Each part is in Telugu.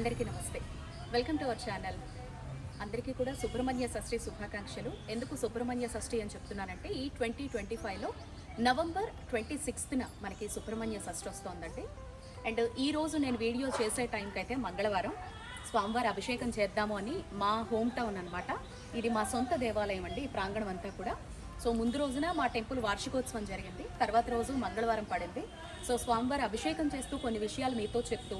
అందరికీ నమస్తే. వెల్కమ్ టు అవర్ ఛానల్ అందరికీ కూడా సుబ్రహ్మణ్య షష్ఠి శుభాకాంక్షలు. ఎందుకు సుబ్రహ్మణ్య షష్ఠి అని చెప్తున్నానంటే ఈ ట్వంటీ ట్వంటీ ఫైవ్లో నవంబర్ ట్వంటీ సిక్స్త్న మనకి సుబ్రహ్మణ్య షష్ఠి వస్తోందండి. అండ్ ఈ రోజు నేను వీడియో చేసే టైంకి అయితే మంగళవారం. స్వామివారి అభిషేకం చేద్దాము అని మా హోమ్ టౌన్ అనమాట ఇది మా సొంత దేవాలయం అండి ఈ ప్రాంగణం అంతా కూడా. సో ముందు రోజున మా టెంపుల్ వార్షికోత్సవం జరిగింది. తర్వాత రోజు మంగళవారం పడింది. సో స్వామివారి అభిషేకం చేస్తూ కొన్ని విషయాలు మీతో చెప్తూ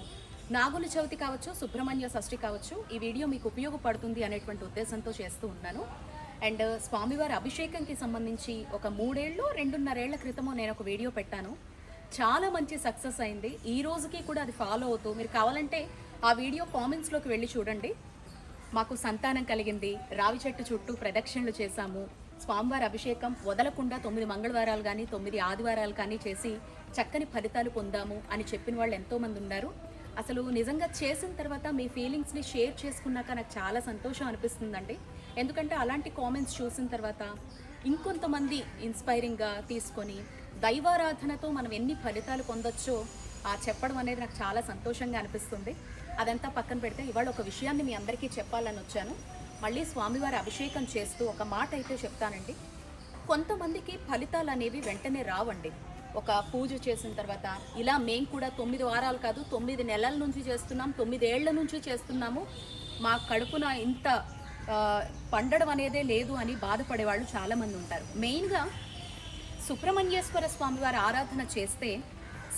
నాగుల చవితి కావచ్చు సుబ్రహ్మణ్య షష్ఠి కావచ్చు ఈ వీడియో మీకు ఉపయోగపడుతుంది అనేటువంటి ఉద్దేశంతో చేస్తూ ఉన్నాను. అండ్ స్వామివారి అభిషేకంకి సంబంధించి ఒక మూడేళ్ళు రెండున్నరేళ్ళ క్రితము నేను ఒక వీడియో పెట్టాను. చాలా మంచి సక్సెస్ అయింది. ఈ రోజుకి కూడా అది ఫాలో అవుతూ మీరు కావాలంటే ఆ వీడియో కామెంట్స్లోకి వెళ్ళి చూడండి. మాకు సంతానం కలిగింది. రావి చెట్టు చుట్టూ ప్రదక్షిణలు చేశాము. స్వామివారి అభిషేకం వదలకుండా తొమ్మిది మంగళవారాలు కానీ తొమ్మిది ఆదివారాలు కానీ చేసి చక్కని ఫలితాలు పొందాము అని చెప్పిన వాళ్ళు ఎంతోమంది ఉన్నారు. అసలు నిజంగా చేసిన తర్వాత మీ ఫీలింగ్స్ని షేర్ చేసుకున్నాక నాకు చాలా సంతోషం అనిపిస్తుందండి. ఎందుకంటే అలాంటి కామెంట్స్ చూసిన తర్వాత ఇంకొంతమంది ఇన్స్పైరింగ్గా తీసుకొని దైవారాధనతో మనం ఎన్ని ఫలితాలు పొందొచ్చో ఆ చెప్పడం అనేది నాకు చాలా సంతోషంగా అనిపిస్తుంది. అదంతా పక్కన పెడితే ఇవాళ ఒక విషయాన్ని మీ అందరికీ చెప్పాలని వచ్చాను. మళ్ళీ స్వామివారి అభిషేకం చేస్తూ ఒక మాట అయితే చెప్తానండి. కొంతమందికి ఫలితాలు అనేవి వెంటనే రావండి. ఒక పూజ చేసిన తర్వాత ఇలా మేము కూడా తొమ్మిది వారాలు కాదు తొమ్మిది నెలల నుంచి చేస్తున్నాం తొమ్మిదేళ్ళ నుంచి చేస్తున్నాము. మా కడుపున ఇంత పండడం అనేదే లేదు అని బాధపడే వాళ్ళు చాలామంది ఉంటారు. మెయిన్గా సుబ్రహ్మణ్యేశ్వర స్వామి వారి ఆరాధన చేస్తే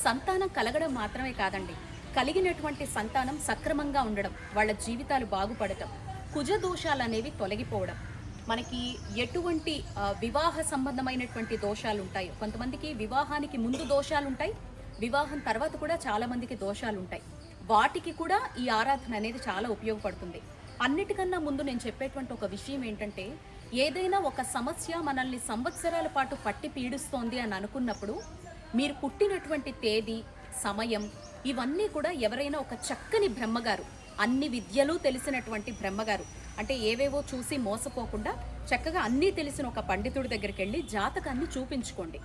సంతానం కలగడం మాత్రమే కాదండి. కలిగినటువంటి సంతానం సక్రమంగా ఉండడం వాళ్ళ జీవితాలు బాగుపడటం కుజ దోషాలు అనేవి తొలగిపోవడం. మనకి ఎటువంటి వివాహ సంబంధమైనటువంటి దోషాలు ఉంటాయి కొంతమందికి వివాహానికి ముందు దోషాలు ఉంటాయి వివాహం తర్వాత కూడా చాలా మందికి దోషాలు ఉంటాయి వాటికి కూడా ఈ ఆరాధన అనేది చాలా ఉపయోగపడుతుంది. అన్నిటికన్నా ముందు నేను చెప్పేటువంటి ఒక విషయం ఏంటంటే ఏదైనా ఒక సమస్య మనల్ని సంవత్సరాల పాటు పట్టి పీడిస్తోంది అని అనుకున్నప్పుడు మీరు పుట్టినటువంటి తేదీ సమయం ఇవన్నీ కూడా ఎవరైనా ఒక చక్కని బ్రహ్మగారు అన్ని విద్యలు తెలిసినటువంటి బ్రహ్మగారు అంటే ఏవేవో చూసి మోసపోకుండా చక్కగా అన్నీ తెలిసిన ఒక పండితుడి దగ్గరికి వెళ్ళి జాతకాన్ని చూపించుకోండి.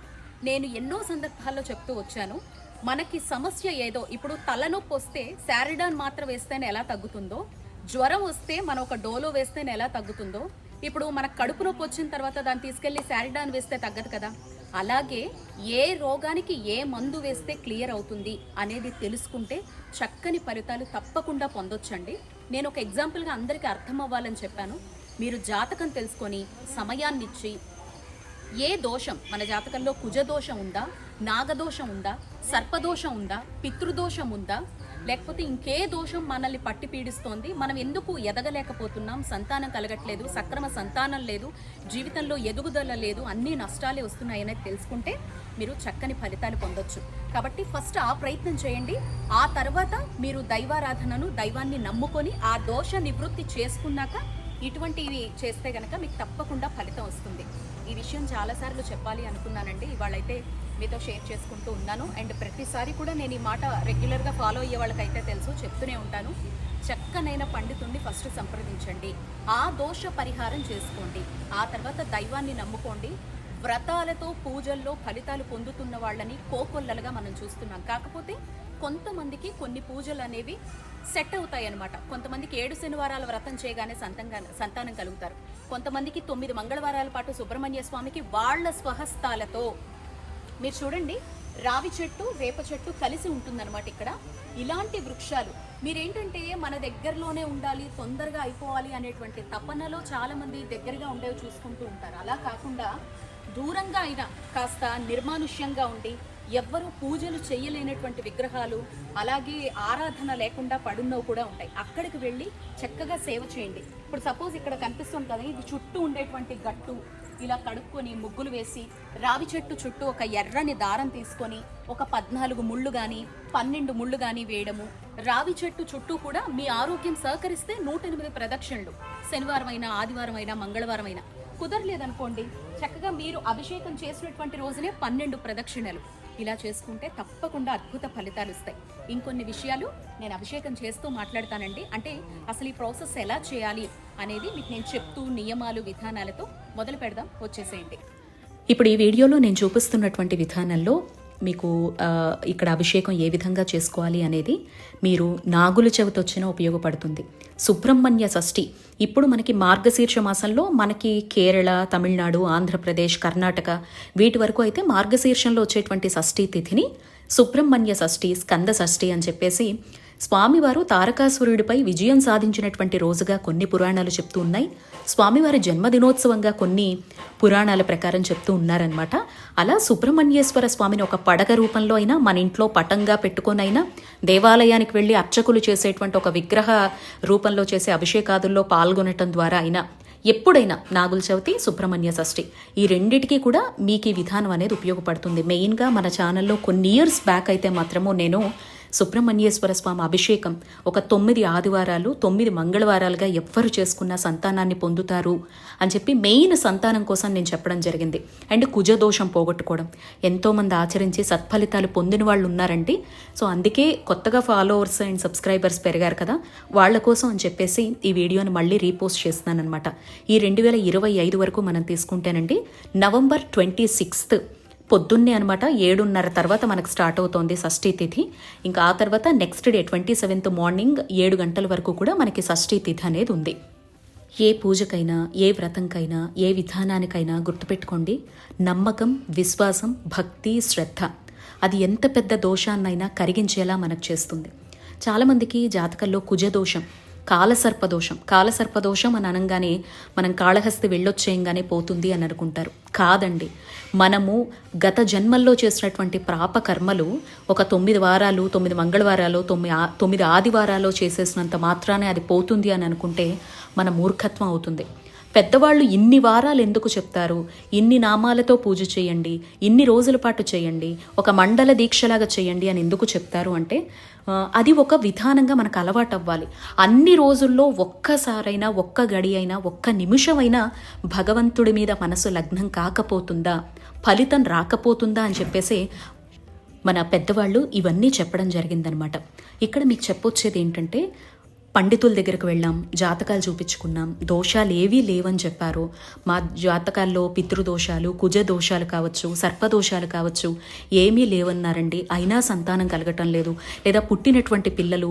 నేను ఎన్నో సందర్భాల్లో చెప్తూ వచ్చాను మనకి సమస్య ఏదో ఇప్పుడు తలనొప్పి వస్తే శారిడాన్ మాత్రం వేస్తేనే ఎలా తగ్గుతుందో జ్వరం వస్తే మనం ఒక డోలో వేస్తేనే ఎలా తగ్గుతుందో ఇప్పుడు మన కడుపు నొప్పి వచ్చిన తర్వాత దాన్ని తీసుకెళ్ళి శారిడాన్ వేస్తే తగ్గదు కదా. అలాగే ఏ రోగానికి ఏ మందు వేస్తే క్లియర్ అవుతుంది అనేది తెలుసుకుంటే చక్కని ఫలితాలు తప్పకుండా పొందొచ్చండి. నేను ఒక ఎగ్జాంపుల్గా అందరికీ అర్థం అవ్వాలని చెప్పాను. మీరు జాతకం తెలుసుకొని సమయాన్ని ఇచ్చి ఏ దోషం మన జాతకంలో కుజదోషం ఉందా నాగదోషం ఉందా సర్పదోషం ఉందా పితృదోషం ఉందా లేకపోతే ఇంకే దోషం మనల్ని పట్టి పీడిస్తోంది. మనం ఎందుకు ఎదగలేకపోతున్నాం? సంతానం కలగట్లేదు సక్రమ సంతానం లేదు జీవితంలో ఎదుగుదల లేదు అన్ని నష్టాలే వస్తున్నాయనేది తెలుసుకుంటే మీరు చక్కని ఫలితాలు పొందొచ్చు. కాబట్టి ఫస్ట్ ఆ ప్రయత్నం చేయండి. ఆ తర్వాత మీరు దైవారాధనను దైవాన్ని నమ్ముకొని ఆ దోష నివృత్తి చేసుకున్నాక ఇటువంటివి చేస్తే కనుక మీకు తప్పకుండా ఫలితం వస్తుంది. ఈ విషయం చాలాసార్లు చెప్పాలి అనుకున్నానండి. ఇవాళైతే మీతో షేర్ చేసుకుంటూ ఉన్నాను. అండ్ ప్రతిసారి కూడా నేను ఈ మాట రెగ్యులర్గా ఫాలో అయ్యే వాళ్ళకైతే తెలుసు చెప్తూనే ఉంటాను. చక్కనైన పండితుణ్ణి ఫస్ట్ సంప్రదించండి. ఆ దోష పరిహారం చేసుకోండి. ఆ తర్వాత దైవాన్ని నమ్ముకోండి. వ్రతాలతో పూజల్లో ఫలితాలు పొందుతున్న వాళ్ళని కోకొల్లలుగా మనం చూస్తున్నాం. కాకపోతే కొంతమందికి కొన్ని పూజలు అనేవి సెట్ అవుతాయి అనమాట కొంతమందికి ఏడు శనివారాల వ్రతం చేయగానే సంతంగా సంతానం కలుగుతారు. కొంతమందికి తొమ్మిది మంగళవారాల పాటు సుబ్రహ్మణ్య స్వామికి వాళ్ళ స్వహస్తాలతో మీరు చూడండి రావి చెట్టు వేప చెట్టు కలిసి ఉంటుందన్నమాట ఇక్కడ. ఇలాంటి వృక్షాలు మీరేంటంటే మన దగ్గరలోనే ఉండాలి తొందరగా అయిపోవాలి అనేటువంటి తపనలో చాలామంది దగ్గరగా ఉండేవి చూసుకుంటూ ఉంటారు. అలా కాకుండా దూరంగా అయినా కాస్త నిర్మానుష్యంగా ఉండి ఎవ్వరూ పూజలు చేయలేనటువంటి విగ్రహాలు అలాగే ఆరాధన లేకుండా పడున్నవి కూడా ఉంటాయి. అక్కడికి వెళ్ళి చక్కగా సేవ చేయండి. ఇప్పుడు సపోజ్ ఇక్కడ కనిపిస్తుంది కదా ఇది చుట్టూ ఉండేటువంటి గట్టు ఇలా కడుక్కొని ముగ్గులు వేసి రావి చెట్టు చుట్టూ ఒక ఎర్రని దారం తీసుకొని ఒక పద్నాలుగు ముళ్ళు కానీ పన్నెండు ముళ్ళు కానీ వేయడము. రావి చెట్టు చుట్టూ కూడా మీ ఆరోగ్యం సహకరిస్తే నూట ఎనిమిది ప్రదక్షిణలు. శనివారం అయినా ఆదివారం అయినా మంగళవారం అయినా కుదరలేదనుకోండి చక్కగా మీరు అభిషేకం చేసినటువంటి రోజునే పన్నెండు ప్రదక్షిణలు. ఇలా చేసుకుంటే తప్పకుండా అద్భుత ఫలితాలు ఇస్తాయి ఇంకొన్ని విషయాలు నేను అభిషేకం చేస్తూ మాట్లాడతానండి. అంటే అసలు ఈ ప్రాసెస్ ఎలా చేయాలి అనేది మీకు నేను చెప్తూ నియమాలు విధానాలతో మొదలు పెడదాం వచ్చేసేయండి. ఇప్పుడు ఈ వీడియోలో నేను చూపిస్తున్నటువంటి విధానంలో మీకు ఇక్కడ అభిషేకం ఏ విధంగా చేసుకోవాలి అనేది మీరు నాగుల చవితి వచ్చినా ఉపయోగపడుతుంది. సుబ్రహ్మణ్య షష్ఠి ఇప్పుడు మనకి మార్గశీర్ష మాసంలో మనకి కేరళ తమిళనాడు ఆంధ్రప్రదేశ్ కర్ణాటక వీటి వరకు అయితే మార్గశీర్షంలో వచ్చేటువంటి షష్ఠి తిథిని సుబ్రహ్మణ్య షష్ఠి స్కంద షష్ఠి అని చెప్పేసి స్వామివారు తారకాసురుడిపై విజయం సాధించినటువంటి రోజుగా కొన్ని పురాణాలు చెప్తూ ఉన్నాయి. స్వామివారి జన్మదినోత్సవంగా కొన్ని పురాణాల ప్రకారం చెప్తూ ఉన్నారనమాట అలా సుబ్రహ్మణ్యేశ్వర స్వామిని ఒక పడగ రూపంలో అయినా మన ఇంట్లో పటంగా పెట్టుకొనైనా దేవాలయానికి వెళ్ళి అర్చకులు చేసేటువంటి ఒక విగ్రహ రూపంలో చేసే అభిషేకాదుల్లో పాల్గొనటం ద్వారా అయినా ఎప్పుడైనా నాగుల చవితి సుబ్రహ్మణ్య షష్ఠి ఈ రెండిటికి కూడా మీకు ఈ విధానం అనేది ఉపయోగపడుతుంది. మెయిన్గా మన ఛానల్లో కొన్ని ఇయర్స్ బ్యాక్ అయితే మాత్రము నేను సుబ్రహ్మణ్యేశ్వర స్వామి అభిషేకం. ఒక తొమ్మిది ఆదివారాలు తొమ్మిది మంగళవారాలుగా ఎవ్వరు చేసుకున్న సంతానాన్ని పొందుతారు అని చెప్పి మెయిన్ సంతానం కోసం నేను చెప్పడం జరిగింది. అండ్ కుజదోషం పోగొట్టుకోవడం. ఎంతోమంది ఆచరించి సత్ఫలితాలు పొందిన వాళ్ళు ఉన్నారండి. సో అందుకే కొత్తగా ఫాలోవర్స్ అండ్ సబ్స్క్రైబర్స్ పెరిగారు కదా వాళ్ళ కోసం అని చెప్పేసి ఈ వీడియోని మళ్ళీ రీపోస్ట్ చేస్తున్నాను అనమాట ఈ రెండు వేల ఇరవై ఐదు వరకు మనం తీసుకుంటేనండి నవంబర్ ట్వంటీ సిక్స్త్ పొద్దున్నే అనమాట ఏడున్నర తర్వాత మనకు స్టార్ట్ అవుతోంది షష్ఠీ తిథి. ఇంకా ఆ తర్వాత next day twenty seventh morning ఏడు గంటల వరకు కూడా మనకి షష్ఠీ తిథి అనేది ఉంది. ఏ పూజకైనా ఏ వ్రతంకైనా ఏ విధానానికైనా గుర్తుపెట్టుకోండి నమ్మకం విశ్వాసం భక్తి శ్రద్ధ అది ఎంత పెద్ద దోషాన్నైనా కరిగించేలా మనకు చేస్తుంది. చాలామందికి జాతకంలో కుజదోషం కాలసర్పదోషం. కాలసర్పదోషం అని అనగానే మనం కాళహస్తి వెళ్ళొచ్చేయంగానే పోతుంది అని అనుకుంటారు. కాదండి. మనము గత జన్మల్లో చేసినటువంటి ప్రాప కర్మలు ఒక తొమ్మిది వారాలు తొమ్మిది మంగళవారాలు తొమ్మిది తొమ్మిది ఆదివారాలు చేసేసినంత మాత్రానే అది పోతుంది అని అనుకుంటే మన మూర్ఖత్వం అవుతుంది. పెద్దవాళ్ళు ఇన్ని వారాలు ఎందుకు చెప్తారు? ఇన్ని నామాలతో పూజ చేయండి ఇన్ని రోజుల పాటు చేయండి ఒక మండల దీక్షలాగా చేయండి అని ఎందుకు చెప్తారు అంటే అది ఒక విధానంగా మనకు అలవాటు అవ్వాలి అన్ని రోజుల్లో ఒక్కసారైనా ఒక్క గడి అయినా ఒక్క నిమిషమైనా భగవంతుడి మీద మనసు లగ్నం కాకపోతుందా? ఫలితం రాకపోతుందా అని చెప్పేసి మన పెద్దవాళ్ళు ఇవన్నీ చెప్పడం జరిగిందనమాట. ఇక్కడ మీకు చెప్పొచ్చేది ఏంటంటే పండితుల దగ్గరకు వెళ్ళాం జాతకాలు చూపించుకున్నాం. దోషాలు ఏవీ లేవని చెప్పారు. మా జాతకాల్లో పితృదోషాలు కుజ దోషాలు కావచ్చు సర్పదోషాలు కావచ్చు ఏమీ లేవన్నారండి. అయినా సంతానం కలగటం లేదు. లేదా పుట్టినటువంటి పిల్లలు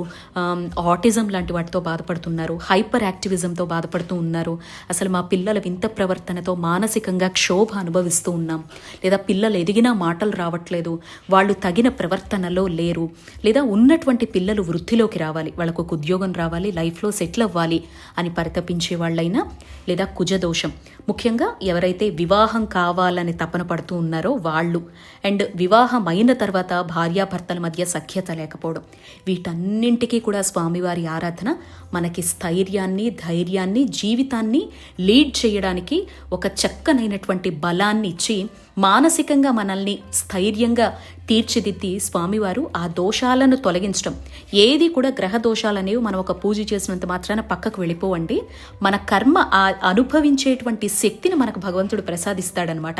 ఆటిజం లాంటి వాటితో బాధపడుతున్నారు. హైపర్ యాక్టివిజంతో బాధపడుతూ ఉన్నారు. అసలు మా పిల్లల వింత ప్రవర్తనతో మానసికంగా క్షోభ అనుభవిస్తూ ఉన్నాం. లేదా పిల్లలు ఎదిగినా మాటలు రావట్లేదు. వాళ్ళు తగిన ప్రవర్తనలో లేరు. లేదా ఉన్నటువంటి పిల్లలు వృద్ధిలోకి రావాలి. వాళ్ళకు ఒక ఉద్యోగం రావాలి. లైఫ్లో సెటిల్ అవ్వాలి అని పరితపించే వాళ్ళైనా లేదా కుజదోషం. ముఖ్యంగా ఎవరైతే వివాహం కావాలని తపన పడుతూ ఉన్నారో వాళ్ళు. అండ్ వివాహం అయిన తర్వాత భార్యాభర్తల మధ్య సఖ్యత లేకపోవడం. వీటన్నింటికీ కూడా స్వామివారి ఆరాధన మనకి స్థైర్యాన్ని ధైర్యాన్ని జీవితాన్ని లీడ్ చేయడానికి ఒక చక్కనైనటువంటి బలాన్ని ఇచ్చి మానసికంగా మనల్ని స్థైర్యంగా తీర్చిదిద్ది స్వామివారు ఆ దోషాలను తొలగించడం. ఏది కూడా గ్రహ దోషాలనేవి మనం ఒక పూజ చేసినంత మాత్రాన పక్కకు వెళ్ళిపోవండి. మన కర్మ ఆ అనుభవించేటువంటి శక్తిని మనకు భగవంతుడు ప్రసాదిస్తాడనమాట.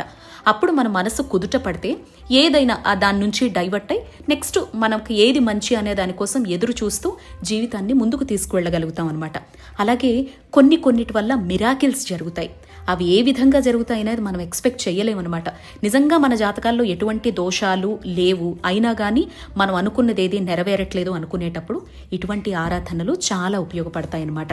అప్పుడు మన మనసు కుదుట పడితే ఏదైనా దాని నుంచి డైవర్ట్ అయి నెక్స్ట్ మనకు ఏది మంచి అనే దానికోసం ఎదురు చూస్తూ జీవితాన్ని ముందుకు తీసుకువెళ్ళగలుగుతాం అనమాట అలాగే కొన్ని కొన్నిటి వల్ల మిరాకిల్స్ జరుగుతాయి. అవి ఏ విధంగా జరుగుతాయి అనేది మనం ఎక్స్పెక్ట్ చేయలేమన్నమాట నిజంగా మన జాతకాల్లో ఎటువంటి దోషాలు లేవు. అయినా కానీ మనం అనుకున్నది ఏది నెరవేరట్లేదు అనుకునేటప్పుడు ఇటువంటి ఆరాధనలు చాలా ఉపయోగపడతాయి అన్నమాట.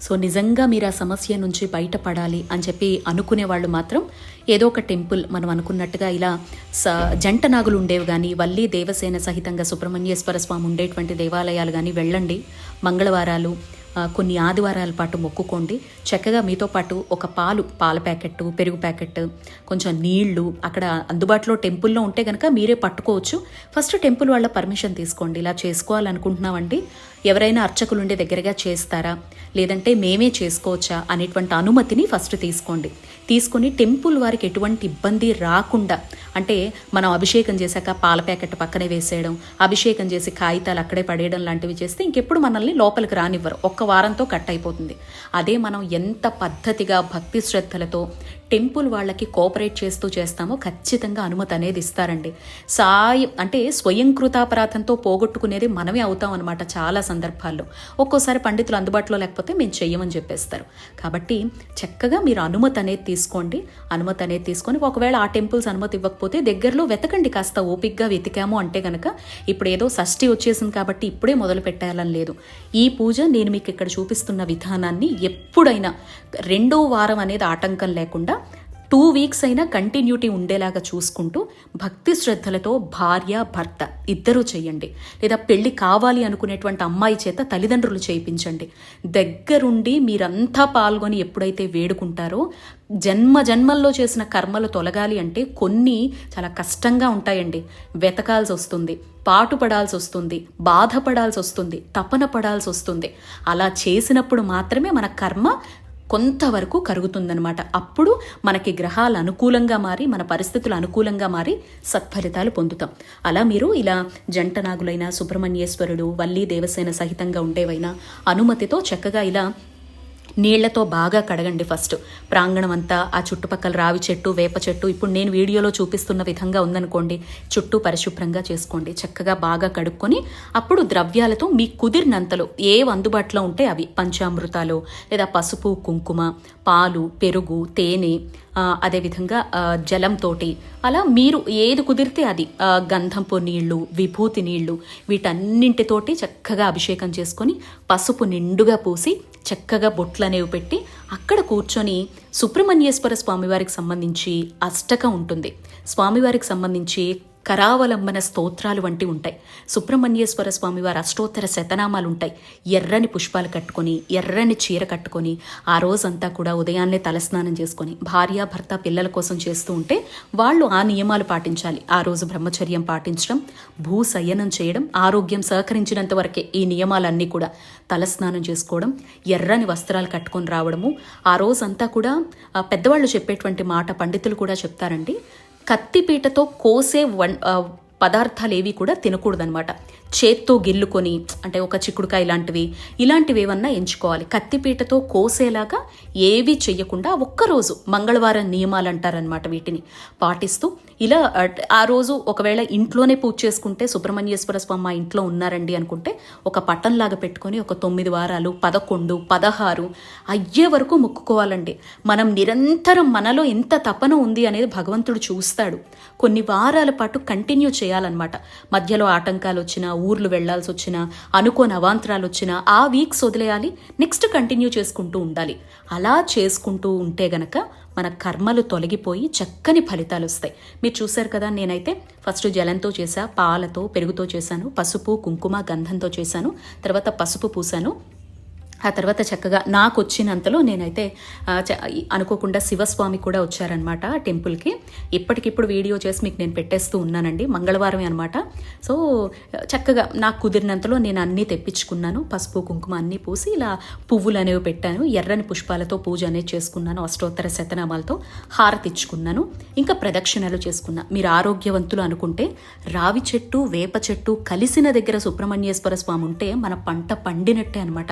సో నిజంగా మీరు ఆ సమస్య నుంచి బయటపడాలి అని చెప్పి అనుకునే వాళ్ళు మాత్రం ఏదో ఒక టెంపుల్ మనం అనుకున్నట్టుగా ఇలా స జంట నాగులు ఉండేవి కానీ వల్లి దేవసేన సహితంగా సుబ్రహ్మణ్యేశ్వర స్వామి ఉండేటువంటి దేవాలయాలు కానీ వెళ్ళండి. మంగళవారాలు కొన్ని ఆదివారాల పాటు మొక్కుకోండి. చక్కగా మీతో పాటు ఒక పాలు పాల ప్యాకెట్ పెరుగు ప్యాకెట్ కొంచెం నీళ్ళు అక్కడ అందుబాటులో టెంపుల్లో ఉంటే కనుక మీరే పట్టుకోవచ్చు. ఫస్ట్ టెంపుల్ వాళ్ళ పర్మిషన్ తీసుకోండి. ఇలా చేసుకోవాలనుకుంటున్నామండి. ఎవరైనా అర్చకులు ఉండే దగ్గరగా చేస్తారా? లేదంటే మేమే చేసుకోవచ్చా? అనేటువంటి అనుమతిని ఫస్ట్ తీసుకోండి. తీసుకొని టెంపుల్ వారికి ఎటువంటి ఇబ్బంది రాకుండా అంటే మనం అభిషేకం చేశాక పాల ప్యాకెట్ పక్కనే వేసేయడం అభిషేకం చేసి కాగితాలు అక్కడే పడేయడం లాంటివి చేస్తే ఇంకెప్పుడు మనల్ని లోపలికి రానివ్వరు. ఒక్క వారంతో కట్ అయిపోతుంది. అదే మనం ఎంత పద్ధతిగా భక్తి శ్రద్ధలతో టెంపుల్ వాళ్ళకి కోఆపరేట్ చేస్తూ చేస్తామో ఖచ్చితంగా అనుమతి అనేది ఇస్తారండి. సాయి అంటే స్వయంకృతాపరాధంతో పోగొట్టుకునేది మనమే అవుతాం అనమాట చాలా సందర్భాల్లో. ఒక్కోసారి పండితులు అందుబాటులో లేకపోతే మేము చెయ్యమని చెప్పేస్తారు. కాబట్టి చక్కగా మీరు అనుమతి అనేది తీసుకోండి. అనుమతి అనేది తీసుకొని ఒకవేళ ఆ టెంపుల్స్ అనుమతి ఇవ్వకపోతే దగ్గరలో వెతకండి కాస్త ఓపిక్గా వెతికాము అంటే కనుక ఇప్పుడు ఏదో షష్ఠి వచ్చేసింది కాబట్టి ఇప్పుడే మొదలు పెట్టాలని లేదు. ఈ పూజ నేను మీకు ఇక్కడ చూపిస్తున్న విధానాన్ని ఎప్పుడైనా రెండో వారం అనేది ఆటంకం లేకుండా టూ వీక్స్ అయినా కంటిన్యూటీ ఉండేలాగా చూసుకుంటూ భక్తి శ్రద్ధలతో భార్య భర్త ఇద్దరూ చేయండి. లేదా పెళ్ళి కావాలి అనుకునేటువంటి అమ్మాయి చేత తల్లిదండ్రులు చేయించండి. దగ్గరుండి మీరంతా పాల్గొని ఎప్పుడైతే వేడుకుంటారో జన్మ జన్మల్లో చేసిన కర్మలు తొలగాలి అంటే కొన్ని చాలా కష్టంగా ఉంటాయండి. వెతకాల్సి వస్తుంది పాటుపడాల్సి వస్తుంది బాధపడాల్సి వస్తుంది తపన పడాల్సి వస్తుంది. అలా చేసినప్పుడు మాత్రమే మన కర్మ కొంతవరకు కరుగుతుందనమాట అప్పుడు మనకి గ్రహాలు అనుకూలంగా మారి మన పరిస్థితులు అనుకూలంగా మారి సత్ఫలితాలు పొందుతాం. అలా మీరు ఇలా జంట నాగులైన సుబ్రహ్మణ్యేశ్వరుడు వల్లి దేవసేన సహితంగా ఉండేవైనా అనుమతితో చక్కగా ఇలా నీళ్ళతో బాగా కడగండి ఫస్ట్. ప్రాంగణం అంతా ఆ చుట్టుపక్కల రావి చెట్టు వేప చెట్టు. ఇప్పుడు నేను వీడియోలో చూపిస్తున్న విధంగా ఉందనుకోండి చుట్టూ పరిశుభ్రంగా చేసుకోండి. చక్కగా బాగా కడుక్కొని అప్పుడు ద్రవ్యాలతో మీకు కుదిరినంతలో ఏ అందుబాటులో ఉంటే అవి పంచామృతాలు లేదా పసుపు కుంకుమ పాలు పెరుగు తేనె అదేవిధంగా ఆ, జలంతోటి. అలా మీరు ఏది కుదిరితే అది గంధంపు నీళ్ళు విభూతి నీళ్ళు వీటన్నింటితోటి చక్కగా అభిషేకం చేసుకొని పసుపు నిండుగా పూసి చక్కగా బొట్లనేవి పెట్టి అక్కడ కూర్చొని సుబ్రహ్మణ్యేశ్వర స్వామివారికి సంబంధించి అష్టకం ఉంటుంది. స్వామివారికి సంబంధించి కరావలంబన స్తోత్రాలు వంటి ఉంటాయి. సుబ్రహ్మణ్యేశ్వర స్వామివారి అష్టోత్తర శతనామాలు ఉంటాయి ఎర్రని పుష్పాలు కట్టుకొని ఎర్రని చీర కట్టుకొని ఆ రోజంతా కూడా ఉదయాన్నే తలస్నానం చేసుకొని భార్య భర్త పిల్లల కోసం చేస్తూ ఉంటే వాళ్ళు ఆ నియమాలు పాటించాలి. ఆ రోజు బ్రహ్మచర్యం పాటించడం భూసయనం చేయడం ఆరోగ్యం సహకరించినంత వరకే ఈ నియమాలన్నీ కూడా తలస్నానం చేసుకోవడం ఎర్రని వస్త్రాలు కట్టుకొని రావడము ఆ రోజంతా కూడా పెద్దవాళ్ళు చెప్పేటువంటి మాట పండితులు కూడా చెప్తారండి. కత్తిపీటతో కోసే వన్ పదార్థాలు ఏవి కూడా తినకూడదనమాట చేత్తో గిల్లుకొని అంటే ఒక చిక్కుడుకాయ ఇలాంటివి ఇలాంటివి ఏమన్నా ఎంచుకోవాలి. కత్తిపీటతో కోసేలాగా ఏవి చెయ్యకుండా ఒక్కరోజు మంగళవారం నియమాలు అంటారనమాట వీటిని పాటిస్తూ. ఇలా ఆ రోజు ఒకవేళ ఇంట్లోనే పూజ చేసుకుంటే సుబ్రహ్మణ్యేశ్వర స్వామి మా ఇంట్లో ఉన్నారండి అనుకుంటే ఒక పట్టంలాగా పెట్టుకొని ఒక తొమ్మిది వారాలు పదకొండు పదహారు అయ్యే వరకు మొక్కుకోవాలండి. మనం నిరంతరం మనలో ఎంత తపన ఉంది అనేది భగవంతుడు చూస్తాడు. కొన్ని వారాల పాటు కంటిన్యూ చేయాలన్నమాట. మధ్యలో ఆటంకాలు వచ్చినా ఊర్లు వెళ్ళాల్సి వచ్చినా అనుకోని అవాంతరాలు వచ్చినా ఆ వీక్స్ వదిలేయాలి నెక్స్ట్ కంటిన్యూ చేసుకుంటూ ఉండాలి. అలా చేసుకుంటూ ఉంటే గనక మన కర్మలు తొలగిపోయి చక్కని ఫలితాలు వస్తాయి మీరు చూశారు కదా నేనైతే ఫస్ట్ జలంతో చేశా పాలతో పెరుగుతో చేశాను పసుపు కుంకుమ గంధంతో చేశాను తర్వాత పసుపు పూసాను ఆ తర్వాత చక్కగా నాకు వచ్చినంతలో నేనైతే చ- అనుకోకుండా శివస్వామి కూడా వచ్చారనమాట టెంపుల్కి. ఇప్పటికిప్పుడు వీడియో చేసి మీకు నేను పెట్టేస్తూ ఉన్నానండి మంగళవారమే అనమాట సో చక్కగా నాకు కుదిరినంతలో నేను అన్నీ తెప్పించుకున్నాను పసుపు కుంకుమ అన్నీ పూసి ఇలా పువ్వులు అనేవి పెట్టాను ఎర్రని పుష్పాలతో పూజ అనేది చేసుకున్నాను అష్టోత్తర శతనామాలతో హారతి ఇచ్చుకున్నాను ఇంకా ప్రదక్షిణలు చేసుకున్నా. మీరు ఆరోగ్యవంతులు అనుకుంటే రావి చెట్టు వేప చెట్టు కలిసిన దగ్గర సుబ్రహ్మణ్యేశ్వర స్వామి ఉంటే మన పంట పండినట్టే అనమాట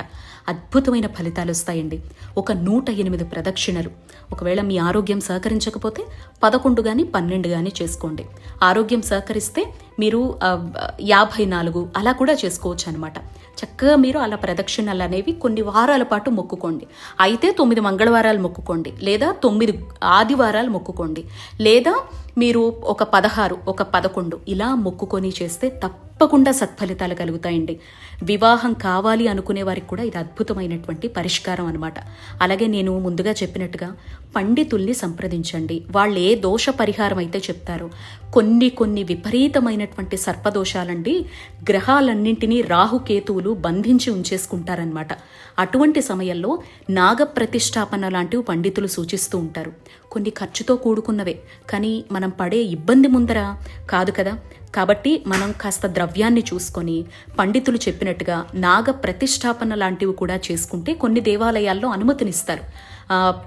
అద్భుతమైన ఫలితాలు వస్తాయండి. ఒక నూట ఎనిమిది ప్రదక్షిణలు. ఒకవేళ మీ ఆరోగ్యం సహకరించకపోతే పదకొండు కానీ పన్నెండు కానీ చేసుకోండి. ఆరోగ్యం సహకరిస్తే మీరు యాభై నాలుగు అలా కూడా చేసుకోవచ్చు అనమాట చక్కగా మీరు అలా ప్రదక్షిణలు అనేవి కొన్ని వారాల పాటు మొక్కుకోండి. అయితే తొమ్మిది మంగళవారాలు మొక్కుకోండి. లేదా తొమ్మిది ఆదివారాలు మొక్కుకోండి. లేదా మీరు ఒక పదహారు ఒక పదకొండు ఇలా మొక్కుకొని చేస్తే తప్పకుండా సత్ఫలితాలు కలుగుతాయండి. వివాహం కావాలి అనుకునే వారికి కూడా ఇది అద్భుతమైనటువంటి పరిష్కారం అనమాట అలాగే నేను ముందుగా చెప్పినట్టుగా పండితుల్ని సంప్రదించండి. వాళ్ళు ఏ దోష పరిహారం అయితే చెప్తారో కొన్ని కొన్ని విపరీతమైనటువంటి సర్పదోషాలండి. గ్రహాలన్నింటినీ రాహుకేతువులు బంధించి ఉంచేసుకుంటారనమాట అటువంటి సమయంలో నాగప్రతిష్టాపన లాంటివి పండితులు సూచిస్తూ ఉంటారు. కొన్ని ఖర్చుతో కూడుకున్నవే. కానీ మనం పడే ఇబ్బంది ముందర కాదు కదా. కాబట్టి మనం కాస్త ద్రవ్యాన్ని చూసుకొని పండితులు చెప్పినట్టుగా నాగ ప్రతిష్టాపన లాంటివి కూడా చేసుకుంటే కొన్ని దేవాలయాల్లో అనుమతినిస్తారు.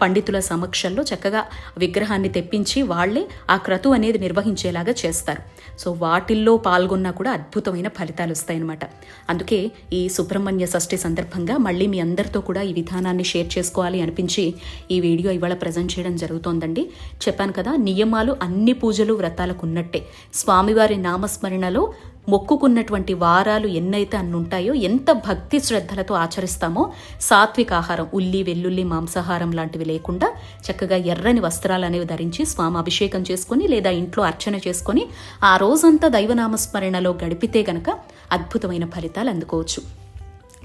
పండితుల సమక్షంలో చక్కగా విగ్రహాన్ని తెప్పించి వాళ్ళే ఆ క్రతు అనేది నిర్వహించేలాగా చేస్తారు. సో వాటిల్లో పాల్గొన్నా కూడా అద్భుతమైన ఫలితాలు వస్తాయన్నమాట. అందుకే ఈ సుబ్రహ్మణ్య షష్ఠి సందర్భంగా మళ్ళీ మీ అందరితో కూడా ఈ విధానాన్ని షేర్ చేసుకోవాలి అనిపించి ఈ వీడియో ఇవాళ ప్రజెంట్ చేయడం జరుగుతోందండి. చెప్పాను కదా నియమాలు అన్ని పూజలు వ్రతాలకు ఉన్నట్టే. స్వామివారి నామస్మరణలో మొక్కుకున్నటువంటి వారాలు ఎన్నైతే అన్నుంటాయో ఎంత భక్తి శ్రద్ధలతో ఆచరిస్తామో సాత్విక ఆహారం ఉల్లి వెల్లుల్లి మాంసాహారం లాంటివి లేకుండా చక్కగా ఎర్రని వస్త్రాలు అనేవి ధరించి స్వామి అభిషేకం చేసుకుని లేదా ఇంట్లో అర్చన చేసుకొని ఆ రోజంతా దైవనామస్మరణలో గడిపితే గనక అద్భుతమైన ఫలితాలు అందుకోవచ్చు.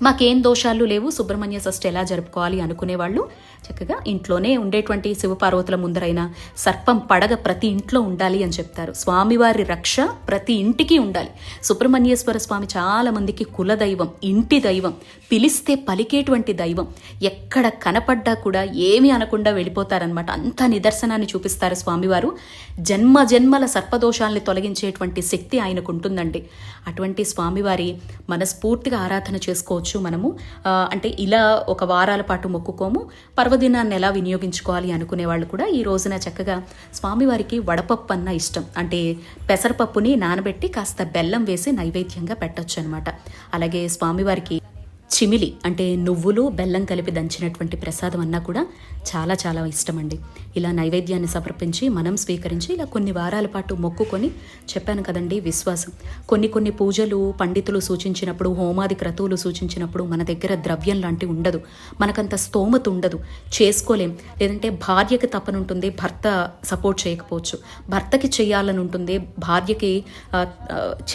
మాకేం దోషాలు లేవు సుబ్రహ్మణ్య షష్ఠి ఎలా జరుపుకోవాలి అనుకునే వాళ్ళు చక్కగా ఇంట్లోనే ఉండేటువంటి శివపార్వతుల ముందరైన సర్పం పడగ ప్రతి ఇంట్లో ఉండాలి అని చెప్తారు. స్వామివారి రక్ష ప్రతి ఇంటికి ఉండాలి. సుబ్రహ్మణ్యేశ్వర స్వామి చాలా మందికి కుల దైవం ఇంటి దైవం పిలిస్తే పలికేటువంటి దైవం. ఎక్కడ కనపడ్డా కూడా ఏమీ అనకుండా వెళ్ళిపోతారనమాట అంత నిదర్శనాన్ని చూపిస్తారు స్వామివారు. జన్మ జన్మల సర్పదోషాల్ని తొలగించేటువంటి శక్తి ఆయనకు ఉంటుందండి అటువంటి స్వామివారి మనస్ఫూర్తిగా ఆరాధన చేసుకోవచ్చు. మనము. అంటే ఇలా ఒక వారాల పాటు మొక్కుకోము. పర్వదినాన్ని ఎలా వినియోగించుకోవాలి అనుకునే వాళ్ళు కూడా ఈ రోజున చక్కగా స్వామివారికి వడపప్పు అన్న ఇష్టం. అంటే పెసరపప్పుని నానబెట్టి కాస్త బెల్లం వేసి నైవేద్యంగా పెట్టొచ్చు అనమాట అలాగే స్వామివారికి చిమిలి అంటే నువ్వులు బెల్లం కలిపి దంచినటువంటి ప్రసాదం అన్నా కూడా చాలా చాలా ఇష్టం అండి ఇలా నైవేద్యాన్ని సమర్పించి మనం స్వీకరించి ఇలా కొన్ని వారాల పాటు మొక్కుకొని చెప్పాను కదండి విశ్వాసం. కొన్ని కొన్ని పూజలు పండితులు సూచించినప్పుడు హోమాది క్రతువులు సూచించినప్పుడు మన దగ్గర ద్రవ్యం లాంటివి ఉండదు. మనకంత స్తోమత ఉండదు. చేసుకోలేం. లేదంటే భార్యకి తప్పనుంటుంది భర్త సపోర్ట్ చేయకపోవచ్చు. భర్తకి చేయాలని ఉంటుంది భార్యకి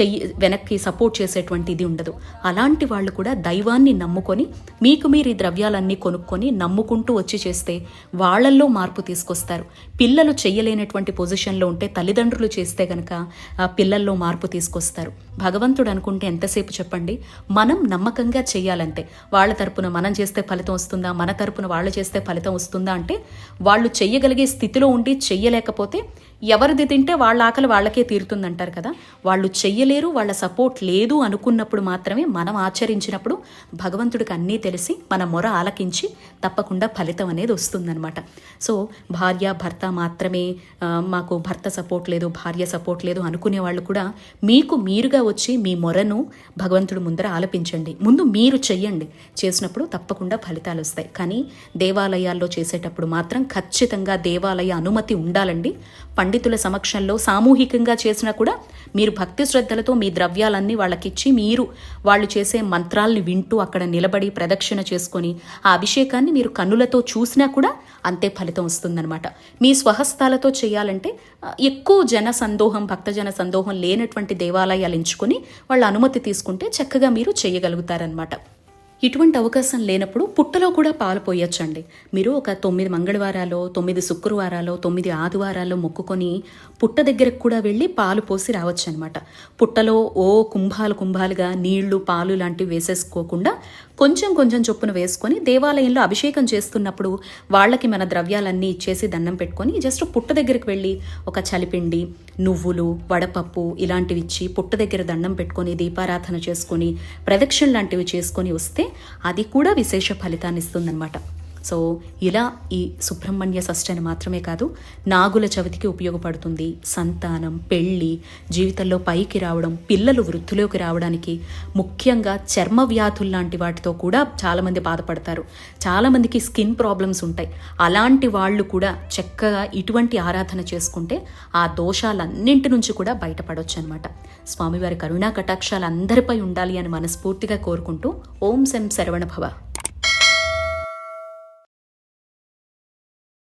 చెయ్యి వెనక్కి సపోర్ట్ చేసేటువంటి ఇది ఉండదు. అలాంటి వాళ్ళు కూడా దైవాన్ని నమ్ముకొని మీకు మీరు ఈ ద్రవ్యాలన్నీ కొనుక్కొని నమ్ముకుంటూ వచ్చి చేస్తే వాళ్ళల్లో మార్పు తీసుకొస్తారు. పిల్లలు చెయ్యలేనటువంటి పొజిషన్లో ఉంటే తల్లిదండ్రులు చేస్తే గనక ఆ పిల్లల్లో మార్పు తీసుకొస్తారు. భగవంతుడు అనుకుంటే ఎంతసేపు చెప్పండి? మనం నమ్మకంగా చేయాలంతే వాళ్ళ తరపున మనం చేస్తే ఫలితం వస్తుందా? మన తరపున వాళ్ళు చేస్తే ఫలితం వస్తుందా అంటే వాళ్ళు చెయ్యగలిగే స్థితిలో ఉండి చెయ్యలేకపోతే ఎవరిది తింటే వాళ్ళ ఆకలి వాళ్ళకే తీరుతుందంటారు కదా. వాళ్ళు చెయ్యలేరు వాళ్ళ సపోర్ట్ లేదు అనుకున్నప్పుడు మాత్రమే మనం ఆచరించినప్పుడు భగవంతుడికి అన్నీ తెలిసి మన మొర ఆలకించి తప్పకుండా ఫలితం అనేది వస్తుందనమాట సో భార్య భర్త మాత్రమే మాకు భర్త సపోర్ట్ లేదు భార్య సపోర్ట్ లేదు అనుకునే వాళ్ళు కూడా మీకు మీరుగా వచ్చి మీ మొరను భగవంతుడు ముందర ఆలపించండి. ముందు మీరు చెయ్యండి. చేసినప్పుడు తప్పకుండా ఫలితాలు వస్తాయి. కానీ దేవాలయాల్లో చేసేటప్పుడు మాత్రం ఖచ్చితంగా దేవాలయ అనుమతి ఉండాలండి. పండితుల సమక్షంలో సామూహికంగా చేసినా కూడా మీరు భక్తి శ్రద్ధలతో మీ ద్రవ్యాలన్నీ వాళ్ళకిచ్చి మీరు వాళ్ళు చేసే మంత్రాల్ని వింటూ అక్కడ నిలబడి ప్రదక్షిణ చేసుకొని ఆ అభిషేకాన్ని మీరు కన్నులతో చూసినా కూడా అంతే ఫలితం వస్తుందన్నమాట. మీ స్వహస్తాలతో చేయాలంటే ఎక్కువ జన సందోహం భక్తజన సందోహం లేనటువంటి దేవాలయాలు ఎంచుకొని వాళ్ళ అనుమతి తీసుకుంటే చక్కగా మీరు చేయగలుగుతారనమాట ఇటువంటి అవకాశం లేనప్పుడు పుట్టలో కూడా పాలు పోయొచ్చండి మీరు ఒక తొమ్మిది మంగళవారాలు తొమ్మిది శుక్రవారాలు తొమ్మిది ఆదివారాలు మొక్కుకొని పుట్ట దగ్గరకు కూడా వెళ్ళి పాలు పోసి రావచ్చు అనమాట పుట్టలో ఓ కుంభాలు కుంభాలుగా నీళ్ళు పాలు లాంటివి వేసేసుకోకుండా కొంచెం కొంచెం చొప్పున వేసుకొని దేవాలయంలో అభిషేకం చేస్తున్నప్పుడు వాళ్ళకి మన ద్రవ్యాలన్నీ ఇచ్చేసి దండం పెట్టుకొని జస్ట్ పుట్ట దగ్గరికి వెళ్ళి ఒక చలిపిండి నువ్వులు వడపప్పు ఇలాంటివి ఇచ్చి పుట్ట దగ్గర దండం పెట్టుకొని దీపారాధన చేసుకొని ప్రదక్షిణ లాంటివి చేసుకొని వస్తే అది కూడా విశేష ఫలితాన్ని ఇస్తుందన్నమాట. సో ఇలా ఈ సుబ్రహ్మణ్య షష్ఠి అని మాత్రమే కాదు నాగుల చవితికి ఉపయోగపడుతుంది. సంతానం పెళ్ళి జీవితంలో పైకి రావడం పిల్లలు వృద్ధిలోకి రావడానికి ముఖ్యంగా చర్మ వ్యాధులు లాంటి వాటితో కూడా చాలామంది బాధపడతారు. చాలామందికి స్కిన్ ప్రాబ్లమ్స్ ఉంటాయి. అలాంటి వాళ్ళు కూడా చక్కగా ఇటువంటి ఆరాధన చేసుకుంటే ఆ దోషాలన్నింటి నుంచి కూడా బయటపడవచ్చు అనమాట స్వామివారి కరుణా కటాక్షాలు అందరిపై ఉండాలి అని మనస్ఫూర్తిగా కోరుకుంటూ ఓం శం శరవణ భవ.